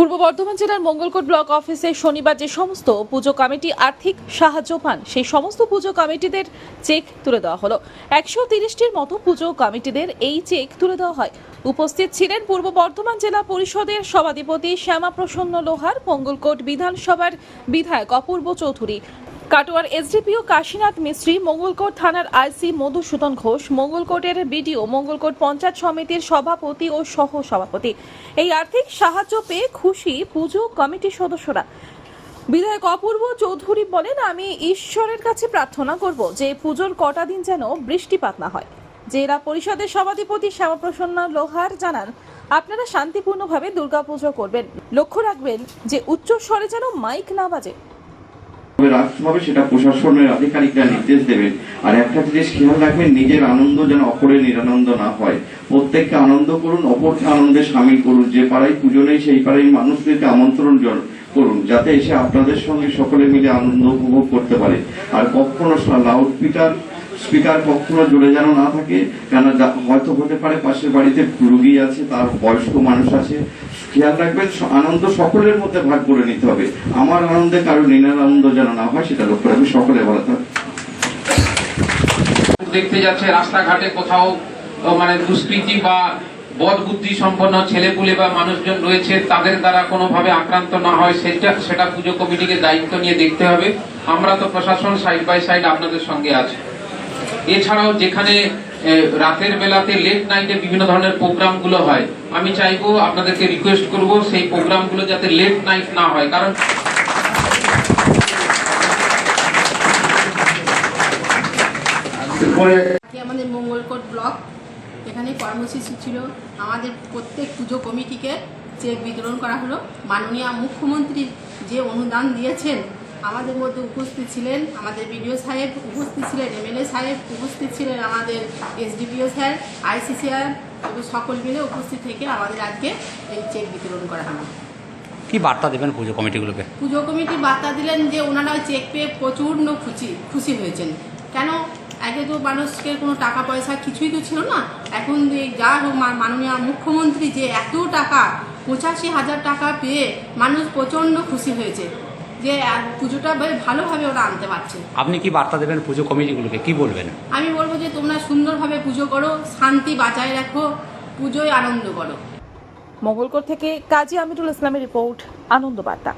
পূর্ব বর্ধমান জেলার মঙ্গলকোট ব্লক অফিসে শনিবার যে সমস্ত পুজো কমিটি আর্থিক সাহায্য পান, সেই সমস্ত পুজো কমিটিদের চেক তুলে দেওয়া হলো। একশো তিরিশটির মতো পুজো কমিটিদের এই চেক তুলে দেওয়া হয়। উপস্থিত ছিলেন পূর্ব বর্ধমান জেলা পরিষদের সভাধিপতি শ্যামাপ্রসন্ন লোহার, মঙ্গলকোট বিধানসভার বিধায়ক অপূর্ব চৌধুরী। কাটোয়ার এসডিপিও কাশীনাথ মিস্ত্রি, মঙ্গলকোট থানার আইসি মধুসূদন ঘোষ, মঙ্গলকোটের বিডিও, মঙ্গলকোট পঞ্চায়েত সমিতির সভাপতি ও সহ সভাপতি এই আর্থিক সাহায্য পেয়ে খুশি পুজো কমিটির সদস্যরা। বিধায়ক অপূর্ব চৌধুরী বলেন, আমি ঈশ্বরের কাছে প্রার্থনা করব যে পুজোর কটা দিন যেন বৃষ্টিপাত না হয়। জেলা পরিষদের সভাধিপতি শ্যামাপ্রসন্ন লোহার জানান, আপনারা শান্তিপূর্ণভাবে দুর্গাপুজো করবেন। লক্ষ্য রাখবেন যে উচ্চ স্বরে যেন মাইক না বাজে। রাখতে হবে সেটা প্রশাসনের আধিকারিকরা নির্দেশ দেবেন। আর একটা জিনিস খেয়াল রাখবেন, নিজের আনন্দ যেন অপরের নিরানন্দ না হয়। প্রত্যেককে আনন্দ করুন, অপরকে আনন্দে সামিল করুন। যে পাড়ায় পুজো নেই, সেই পাড়ায় মানুষদেরকে আমন্ত্রণ জন- করুন, যাতে এসে আপনাদের সঙ্গে সকলে মিলে আনন্দ উপভোগ করতে পারে। আর কখনো লাউড স্পিকার স্পিকার কখনো জোরে যেন না থাকে কেন হয়তো হতে পারে পাশের বাড়িতে রুগী আছে, তার বয়স্ক মানুষ আছে। খেয়াল রাখবেন আনন্দ সকলের মধ্যে ভাগ করে নিতে হবে। আমার আনন্দে কারও নিনার আনন্দ যেন না হয়, সেটা লক্ষ্য রাখবে সকলে ভালো থাকবে দেখতে যাচ্ছে রাস্তাঘাটে কোথাও মানে দুষ্কৃতি বা বদ বুদ্ধি সম্পন্ন ছেলেপুলে বা মানুষজন রয়েছে, তাদের দ্বারা কোনোভাবে আক্রান্ত না হয়, সেটা সেটা পুজো কমিটিকে দায়িত্ব নিয়ে দেখতে হবে। আমরা তো প্রশাসন সাইড বাই সাইড আপনাদের সঙ্গে আছে। এছাড়াও যেখানে রাতের বেলাতে লেট নাইটে বিভিন্ন ধরনের প্রোগ্রামগুলো হয় আমি চাইব আপনাদেরকে রিকোয়েস্ট করব সেই প্রোগ্রামগুলো যাতে লেট নাইট না হয় কারণ আমাদের মঙ্গলকোট ব্লক এখানে কর্মসূচি ছিল। আমাদের প্রত্যেক পুজো কমিটিকে চেক বিতরণ করা হলো মাননীয় মুখ্যমন্ত্রী যে অনুদান দিয়েছেন আমাদের মধ্যে উপস্থিত ছিলেন আমাদের বিডিও সাহেব উপস্থিত ছিলেন এমএলএ সাহেব উপস্থিত ছিলেন আমাদের এসডিপিও স্যার আইসি স্যার এবং সকল মিলে উপস্থিত থেকে আমাদের আজকে এই চেক বিতরণ করা হলো। কি বার্তা দেবেন পুজো কমিটিগুলোকে? পুজো কমিটি বার্তা দিলেন যে ওনারা ওই চেক পেয়ে প্রচণ্ড খুশি খুশি হয়েছেন। কেন? আগে তো মানুষকে কোনো টাকা পয়সা কিছুই তো ছিল না। এখন যে যা হোক মাননীয় মুখ্যমন্ত্রী যে এত টাকা পঁচাশি হাজার টাকা পেয়ে মানুষ প্রচণ্ড খুশি হয়েছে। যে পুজোটা বেশ ভালোভাবে ওরা আনতে পারছে। আপনি কি বার্তা দেবেন পুজো কমিটিগুলোকে? কি বলবেন? আমি বলব যে তোমরা সুন্দরভাবে পুজো করো শান্তি বাঁচায় রাখো পুজোয় আনন্দ করো। মঙ্গলকোর থেকে কাজী আমিরুল ইসলামের রিপোর্ট আনন্দ বার্তা।